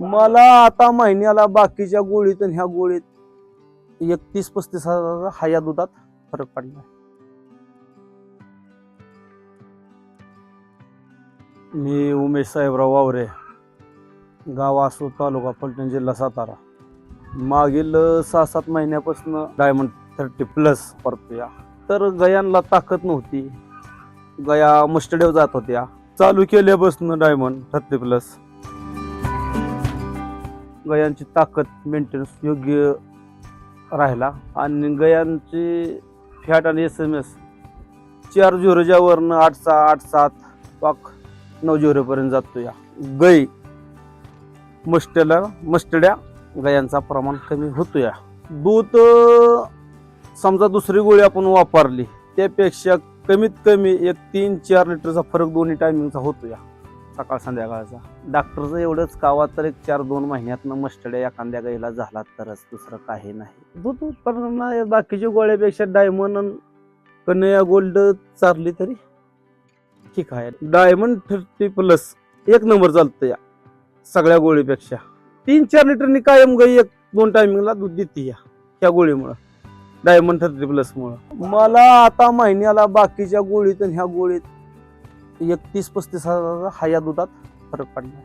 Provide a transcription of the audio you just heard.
मला आता महिन्याला बाकीच्या गोळीत आणि ह्या गोळीत एकतीस पस्तीस हजार हा या दुधात फरक पडला मी उमेश साहेबराव वावरे गाव आसू तालुका फलटण जिल्हा सातारा. मागील सहा सात महिन्यापासून डायमंड थर्टी प्लस परतूया. तर गयांना ताकद नव्हती. गया मस्टडेव जात होत्या. चालू केल्यापासून डायमंड थर्टी प्लस. गयांची ताकद मेंटेनन्स योग्य राहिला. आणि गयांची फॅट आणि एस एम एस चार झिरोच्यावरनं आठ सहा आठ सात पाक नऊ झिरोपर्यंत जातो या गई मस्टला मस्टड्या गयांचा प्रमाण कमी होतो या दूध समजा दुसरी गोळी आपण वापरली त्यापेक्षा कमीत कमी एक तीन चार लिटरचा फरक दोन्ही टायमिंगचा होतो या सकाळ संध्याकाळचा. डॉक्टरचं एवढंच कावा तर एक चार दोन महिन्यातनं मस्टड्या एखाद्या गाईला झाला तरच दुसरं काही नाही. दूध उत्पादन बाकीच्या गोळ्यापेक्षा डायमंड कन्या गोल्ड चारली तरी ठीक आहे. डायमंड थर्टी प्लस एक नंबर चालतं या सगळ्या गोळीपेक्षा. तीन चार लिटरनी कायम गाई एक दोन टायमिंगला दूध देते या त्या गोळीमुळं. डायमंड थर्टी प्लस मुळे. मला आता महिन्याला बाकीच्या गोळीत आणि ह्या गोळीत एकतीस पस्तीस हजाराचा हा या दुधात फरक पडला